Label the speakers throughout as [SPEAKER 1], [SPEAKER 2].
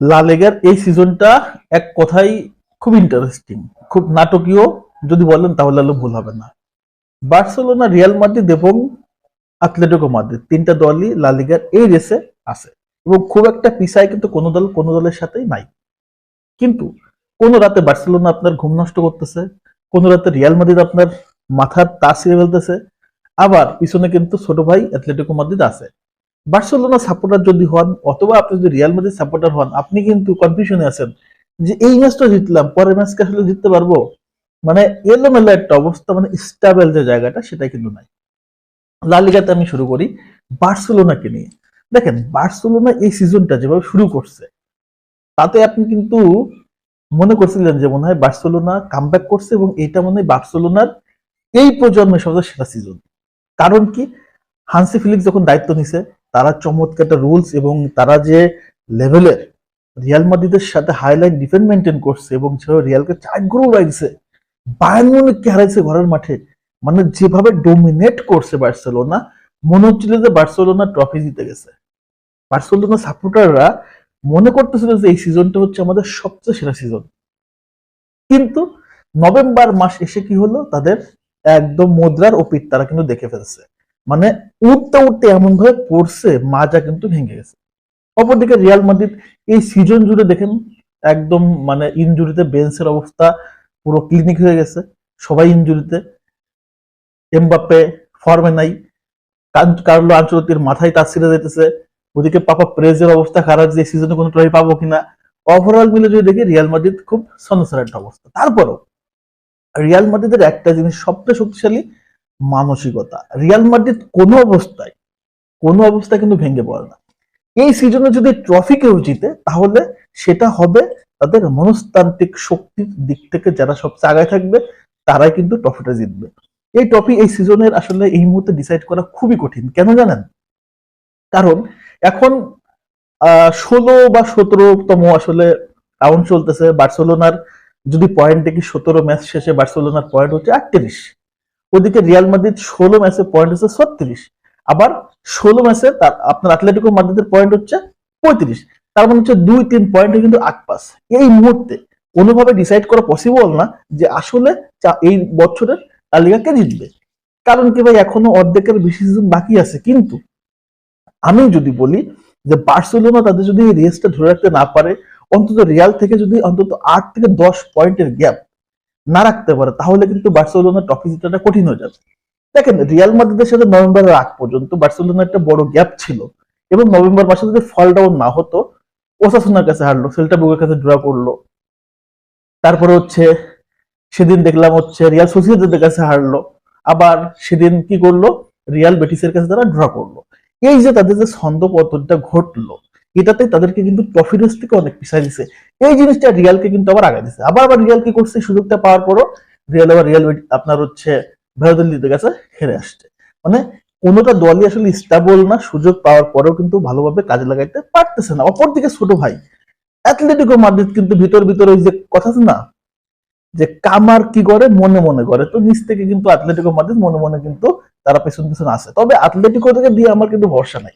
[SPEAKER 1] লা লিগার এই সিজনটা এক কথাই খুব ইন্টারেস্টিং খুব নাটকীয়। যদি বলেন তাহলে আলো ভুল হবে না। বার্সেলোনা, রিয়াল মাদ্রিদ এবং আতলেটিকো মাদ্রিদ তিনটা দলই লা লিগার এই রেসে আছে। এবং খুব একটা পিছায় কিন্তু কোনো দল কোনো দলের সাথেই নাই। কিন্তু কোন রাতে বার্সেলোনা আপনার ঘুম নষ্ট করতেছে, কোন রাতে রিয়াল মাদ্রিদ আপনার মাথার ছিঁড়ে ফেলতেছে, আবার পিছনে কিন্তু ছোট ভাই অ্যাথলেটিকো মাদ্রিদ আছে। বার্সেলোনা সাপোর্টার যদি হন অথবা আপনি যদি রিয়াল মাদ্রিদ সাপোর্টার হন, আপনি কিন্তু কনফিউশনে আছেন যে এই ম্যাচটা জিতলাম, পরের ম্যাচকে আসলে জিততে পারব? মানে এলোমেলো একটা অবস্থা মানে স্টাবেল যে জায়গাটা, সেটা কিন্তু নাই। লালিগাতে আমি শুরু করি বার্সেলোনাকে নিয়ে। দেখেন, বার্সেলোনা এই সিজনটা যেভাবে শুরু করছে, তাতে আপনি কিন্তু মনে করছিলেন যে মনে হয় বার্সেলোনা কামব্যাক করছে এবং এটা মনে হয় বার্সেলোনার এই প্রজন্মের সবচেয়ে সেরা সিজন কারণ কি? হানসি ফিলিক্স যখন দায়িত্ব নিছে তারা চমৎকার একটা রুলস এবং তারা যে লেভেলের রিয়াল মাদ্রিদের সাথে হাইলাইন ডিফেন্ড মেনটেন করছে এবং যেভাবে রিয়ালকে চার গোল লাগছে বায়ান হারাইছে ঘরের মাঠে মানে যেভাবে ডোমিনেট করছে বার্সেলোনা, মনে হচ্ছিল যে বার্সেলোনা ট্রফি জিতে গেছে। বার্সেলোনা সাপোর্টাররা মনে করতেছিল যে এই সিজনটা হচ্ছে আমাদের সবচেয়ে সেরা সিজন কিন্তু নভেম্বর মাস এসে কি হলো? তাদের একদম মুদ্রার অপিট তারা কিন্তু দেখে ফেলছে। মানে উঠতে উঠতে এমন ভাবে পড়ছে মাজা কিন্তু ভেঙে গেছে। অপরদিকে রিয়াল মাদ্রিদ এই সিজন জুড়ে দেখেন, একদম মানে ইনজুরিতে বেঞ্চের অবস্থা পুরো ক্লিনিক হয়ে গেছে, সবাই ইনজুরিতে এমবাপ্পে ফর্মে নাই কার্লো আঞ্চলতির মাথায় তার ছিঁড়ে যেতেছে, ওদিকে পাপা প্রেজের অবস্থা খারাপ যে সিজনে কোনো ট্রফি পাবো কিনা ওভারঅল মিলে যদি দেখি রিয়াল মাদ্রিদ খুব সনসর একটা অবস্থা। তারপরও রিয়াল মাদ্রিদের একটা জিনিস সবচেয়ে শক্তিশালী মানসিকতা। রিয়াল মাদ্রিদ কোনো অবস্থায় কোনো অবস্থায় কিন্তু ভেঙে পড়ে না। এই সিজনে যদি ট্রফি কেউ জিতে, তাহলে সেটা হবে তাদের মনস্তান্ত্রিক শক্তির দিক থেকে যারা সবচেয়ে আগায় থাকবে, তারাই কিন্তু ট্রফিটা জিতবে। এই ট্রফি এই সিজনের আসলে এই মুহূর্তে ডিসাইড করা খুবই কঠিন। কেন জানেন? কারণ এখন ষোলো বা সতেরোতম আসলে রাউন্ড চলতেছে। বার্সেলোনার যদি পয়েন্ট দেখি, সতেরো ম্যাচ শেষে বার্সেলোনার পয়েন্ট হচ্ছে আটত্রিশ। ওদিকে রিয়াল মাদ্রিদ ষোলো ম্যাচে পয়েন্ট হচ্ছে ছত্রিশ। আবার ষোলো ম্যাচে তার আপনার অ্যাথলেটিকো মাদ্রিদের পয়েন্ট হচ্ছে পঁয়ত্রিশ। তার মানে হচ্ছে দুই তিন পয়েন্টে কিন্তু আগ পাস এই মুহূর্তে কোনোভাবে ডিসাইড করা পসিবল না যে আসলে এই বছরের তালিকা কে জিতবে। কারণ কি ভাই, এখনও অর্ধেকের বেশি সিজন বাকি আছে। কিন্তু আমি যদি বলি যে বার্সেলোনা তাদের যদি রেসটা ধরে রাখতে না পারে, অন্তত রিয়াল থেকে যদি অন্তত আট থেকে দশ পয়েন্টের গ্যাপ না রাখতে পারে, তাহলে কিন্তু বার্সেলোনা ট্রফি জিতাটা কঠিন হয়ে যাবে। দেখেন রিয়াল মাদ্রিদের সাথে নভেম্বরের আগ পর্যন্ত বার্সেলোনার একটা বড় গ্যাপ ছিল এবং নভেম্বর মাসে যদি ফল ডাউন না হতো ওসাসুনার কাছে হারলো সেল্টা বুকের কাছে ড্র করল। তারপরে হচ্ছে, সেদিন দেখলাম হচ্ছে রিয়াল সোসিয়েদের কাছে হারলো। আবার সেদিন কি করল? রিয়াল বেটিসের কাছে তারা ড্র করল। এই যে তাদের যে ছন্দ পতনটা ঘটলো এটাতে তাদেরকে কিন্তু ট্রফি রেস থেকে অনেক পিছাই দিছে এই জিনিসটা রিয়ালকে কিন্তু আবার আগে দিছে। আবার আবার রিয়াল কি করছে, সুযোগটা পাওয়ার পরও রিয়াল আবার রিয়াল আপনার হচ্ছে ভারতের কাছে হেরে আসছে। মানে কোনোটা দলই আসলে স্টেবল না, সুযোগ পাওয়ার পরেও কিন্তু ভালোভাবে কাজে লাগাইতে পারতেছে না। অপরদিকে ছোট ভাই অ্যাথলেটিকো মাদ্রিদ কিন্তু ভিতর ভিতর ওই যে কথা আছে না, যে কামার কি করে, মনে মনে করে। তো নিচ থেকে কিন্তু অ্যাথলেটিকো মাদ্রিদ মনে মনে কিন্তু তারা পেছন পেছন আছে। তবে অ্যাথলেটিকো থেকে দিয়ে আমার কিন্তু ভরসা নাই।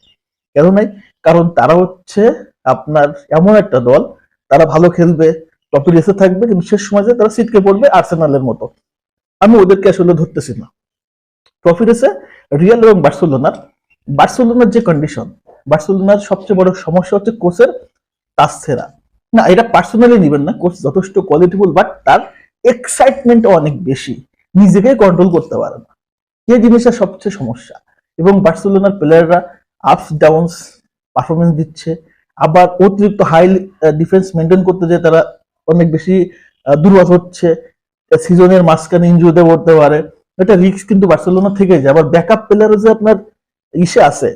[SPEAKER 1] কেন নাই? কারণ তারা হচ্ছে আপনার এমন একটা দল, তারা ভালো খেলবে টপি রেসে থাকবে, কিন্তু শেষ সময় তারা সিটকে পড়বে আর্সেনালের মতো। আমি ওদেরকে আসলে ধরতেছি না। ট্রফি রেসে রিয়াল এবং বার্সেলোনার বার্সেলোনার যে কন্ডিশন বার্সেলোনার সবচেয়ে বড় সমস্যা হচ্ছে কোচের তাসেরা না, এটা পার্সোনালি নেবেন না কোচ যথেষ্ট কোয়ালিটিফুল বাট তার এক্সাইটমেন্ট অনেক বেশি। নিজেকে কন্ট্রোল করতে পারে না। এই জিনিসটা সবচেয়ে সমস্যা। এবং বার্সেলোনার প্লেয়াররা আপস ডাউনস পারফরমেন্স দিচ্ছে। আবার অতিরিক্ত হাই ডিফেন্স মেনটেন করতে যে তারা অনেক বেশি দুর্বল হচ্ছে। সিজনের মাঝখানে ইঞ্জুরিতে পড়তে পারে। এটা রিস্ক কিন্তু বার্সেলোনা থেকে যায়। আবার ব্যাকআপ প্লেয়ারও যে আপনার ইসে আছে,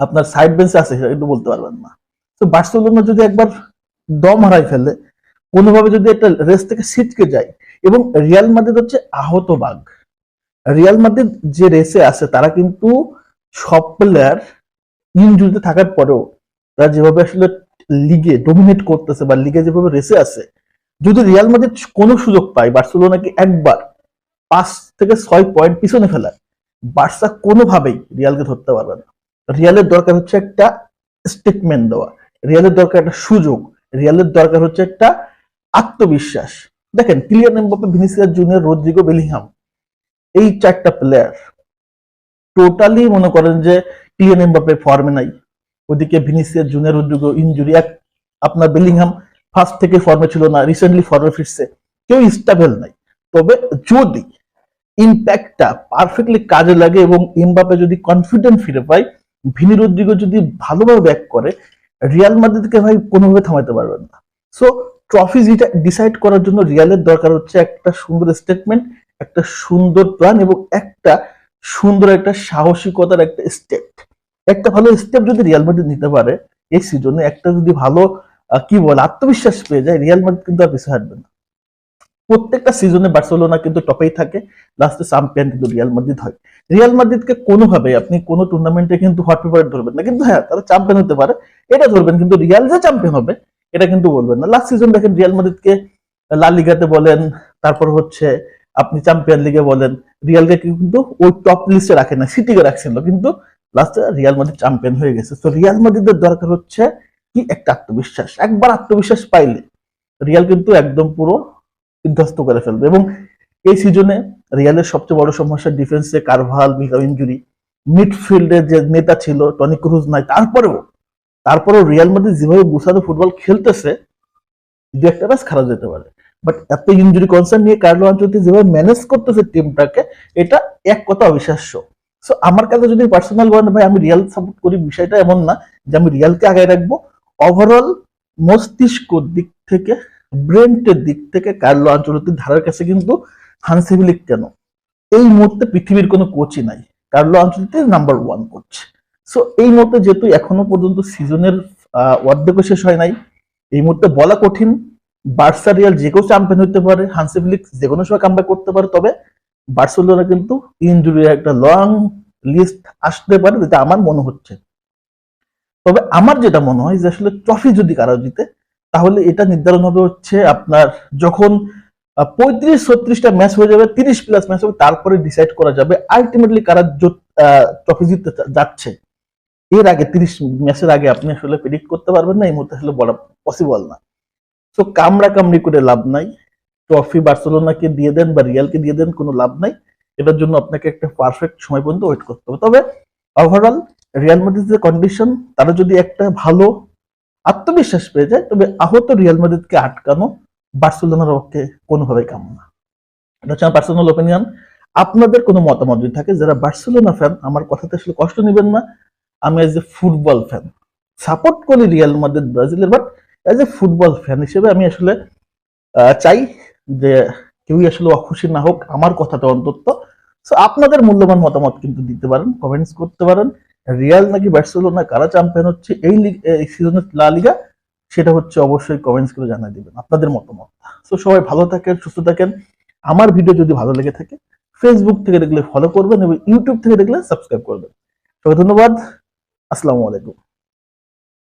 [SPEAKER 1] আপনার সাইড বেঞ্চে আছে, সেটা কিন্তু বলতে পারবেন না। তো বার্সেলোনা যদি একবার দম হারাই ফেলে, কোনোভাবে যদি একটা রেস থেকে ছিটকে যায়, এবং রিয়াল মাদ্রিদ হচ্ছে আহত বাঘ। রিয়াল মাদ্রিদ যে রেসে আছে, তারা কিন্তু সব প্লেয়ার ইনজুরিতে থাকার পরেও তারা যেভাবে আসলে লিগে ডোমিনেট করতেছে বা লিগে যেভাবে রেসে আছে, যদি রিয়াল মাদ্রিদ কোনো সুযোগ পায়, বার্সেলোনাকে একবার পাঁচ থেকে ছয় পয়েন্ট পিছনে ফেলার, বার্সা কোনোভাবেই রিয়ালকে ধরতে পারবে না। রিয়ালের দরকার হচ্ছে একটা স্টেটমেন্ট দেওয়া রিয়ালের দরকার একটা সুযোগ রিয়ালের দরকার হচ্ছে একটা আত্মবিশ্বাস। দেখেন Kylian Mbappe Vinicius Junior Rodrigo Bellingham এই চারটা প্লেয়ার টোটালি মনে করেন যে কিলিয়ান এমবাপে ফর্মে নাই। ওদিকে ভিনিসিয়াস জুনিয়র উদ্যোগ ইনজুরি এক। আপনার বেলিংহাম ফার্স্ট থেকে ফর্মে ছিল না রিসেন্টলি ফর্মে ফিরছে। কেউ স্টেবল নাই। তবে যদি ইম্প্যাক্টটা পারফেক্টলি কাজে লাগে এবং এমবাপে যদি কনফিডেন্ট ফিরে পায় ভিনি রদ্রিগো যদি ভালোভাবে ব্যাক করে রিয়াল মাদ্রিদকে ভাই কোনোভাবে থামাতে পারবেন না। সো ট্রফি যেটা ডিসাইড করার জন্য রিয়ালের দরকার হচ্ছে একটা সুন্দর স্টেটমেন্ট একটা সুন্দর প্ল্যান এবং একটা সুন্দর একটা সাহসিকতার একটা স্টেপ একটা ভালো স্টেপ যদি রিয়াল মাদ্রিদ নিতে পারে, এই সিজনে একটা যদি ভালো কি বলে, আত্মবিশ্বাস পেয়ে যায় রিয়াল মাদ্রিদ কিন্তু আর পিছু হাঁটবে না। প্রত্যেকটা সিজনে বার্সেলোনা কিন্তু টপেই থাকে লাস্টে চ্যাম্পিয়ন কিন্তু রিয়াল মাদ্রিদ হয়। রিয়াল মাদ্রিদকে কোনোভাবে আপনি কোনো টুর্নামেন্টে কিন্তু হট পেপার ধরবেন না। কিন্তু হ্যাঁ তারা চ্যাম্পিয়ন হতে পারে, এটা ধরবেন, কিন্তু রিয়াল যে চ্যাম্পিয়ন হবে, এটা কিন্তু বলবেন না। লাস্ট সিজন দেখেন রিয়াল মাদ্রিদকে লা লিগাতে বলেন, তারপর হচ্ছে আপনি চ্যাম্পিয়ন লিগে বলেন রিয়ালকে কিন্তু ওই টপ লিস্টে রাখে না সিটিকে রাখছিল কিন্তু লাস্টে রিয়াল মাদ্রিদ চ্যাম্পিয়ন হয়ে গেছে। তো রিয়াল মাদ্রিদের দরকার হচ্ছে কি? একটা আত্মবিশ্বাস। একবার আত্মবিশ্বাস পাইলে রিয়াল কিন্তু একদম পুরো বিধ্বস্ত করে ফেলবে। এবং এই সিজনে রিয়ালের সবচেয়ে বড় সমস্যা ডিফেন্সে কারভাল মিকাও ইঞ্জুরি মিডফিল্ডে যে নেতা ছিল টনি ক্রুজ নাই, তারপরেও তারপরেও রিয়াল মাদ্রিদ যেভাবে বুসাদো ফুটবল খেলতেছে দু একটা ম্যাচ খারাপ যেতে পারে। বাট এত ইঞ্জুরি কনসার্ন নিয়ে কার্লো আঞ্চলিক যেভাবে ম্যানেজ করতেছে টিমটাকে এটা এক কথা অবিশ্বাস্য। সো আমার কাছে যদি পার্সোনাল বলেন, ভাই, আমি রিয়াল সাপোর্ট করি, বিষয়টা এমন না যে আমি রিয়ালকে আগে রাখব। ওভারঅল মস্তিষ্ক দিক থেকে ব্রেন্টের দিক থেকে কার্লো আঞ্চলিক ধারার কাছে কিন্তু হানসিভিলিক কেন? এই মুহূর্তে পৃথিবীর কোনো কোচই নাই। কার্লো আঞ্চলিক নাম্বার ওয়ান কোচ সো এই মুহূর্তে যেহেতু এখনও পর্যন্ত সিজনের অর্ধেকও শেষ হয় নাই, এই মুহূর্তে বলা কঠিন। বার্সা রিয়াল যে কেউ চ্যাম্পিয়ন হতে পারে হানসিভিলিক যে কোনো সময় কামব্যাক করতে পারে, তবে বার্সেলোনা কিন্তু ইনজুরি একটা লং লিস্ট আসতে পারে যেটা আমার মনে হচ্ছে। তবে আমার যেটা মনে হয় যে আসলে ট্রফি যদি কারও জিতে, তাহলে এটা নির্ধারণ হবে হচ্ছে আপনার যখন পঁয়ত্রিশ ছত্রিশটা ম্যাচ হয়ে যাবে, তিরিশ প্লাস ম্যাচ হবে, তারপরে ডিসাইড করা যাবে আলটিমেটলি কারা ট্রফি জিততে যাচ্ছে। এর আগে তিরিশ ম্যাচের আগে আপনি আসলে প্রেডিক্ট করতে পারবেন না, এই মুহূর্তে আসলে বলা পসিবল না। তো কামড়া কামড়ি করে লাভ নাই। ট্রফি বার্সেলোনাকে দিয়ে দেন বা রিয়ালকে দিয়ে দেন কোনো লাভ নাই। এটার জন্য আপনাকে একটা পারফেক্ট সময় পর্যন্ত ওয়েট করতে হবে। তবে ওভারঅল রিয়াল মাদ্রিদের কন্ডিশন তারা যদি একটা ভালো আত্মবিশ্বাস পেয়ে যায়, তবে আহত রিয়াল মাদ্রিদকে আটকানো বার্সেলোনার পক্ষে কোনোভাবেই কাম না। এটা হচ্ছে আমার পার্সোনাল ওপিনিয়ন আপনাদের কোনো মতামত যদি থাকে, যারা বার্সেলোনা ফ্যান আমার কথাতে আসলে কষ্ট নেবেন না। আমি as a football fan support করি রিয়াল মাদ্রিদ ব্রাজিলের but as a football fan হিসেবে আমি আসলে চাই যে কেউই আসলে অখুশি না হোক, আমার কথাটা অন্তত। সো আপনাদের মূল্যবান মতামত কিন্তু দিতে পারেন কমেন্টস করতে পারেন। রিয়াল নাকি বার্সেলোনা কারা চ্যাম্পিয়ন হচ্ছে এই এই সিজনের লা লিগা সেটা হচ্ছে অবশ্যই কমেন্টস করে জানিয়ে দিবেন, আপনাদের মতামত। তো সবাই ভালো থাকেন, সুস্থ থাকেন। আমার ভিডিও যদি ভালো লেগে থাকে ফেসবুক থেকে দেখলে ফলো করবেন এবং ইউটিউব থেকে দেখলে সাবস্ক্রাইব করবেন। সবাই ধন্যবাদ। আসসালামু আলাইকুম।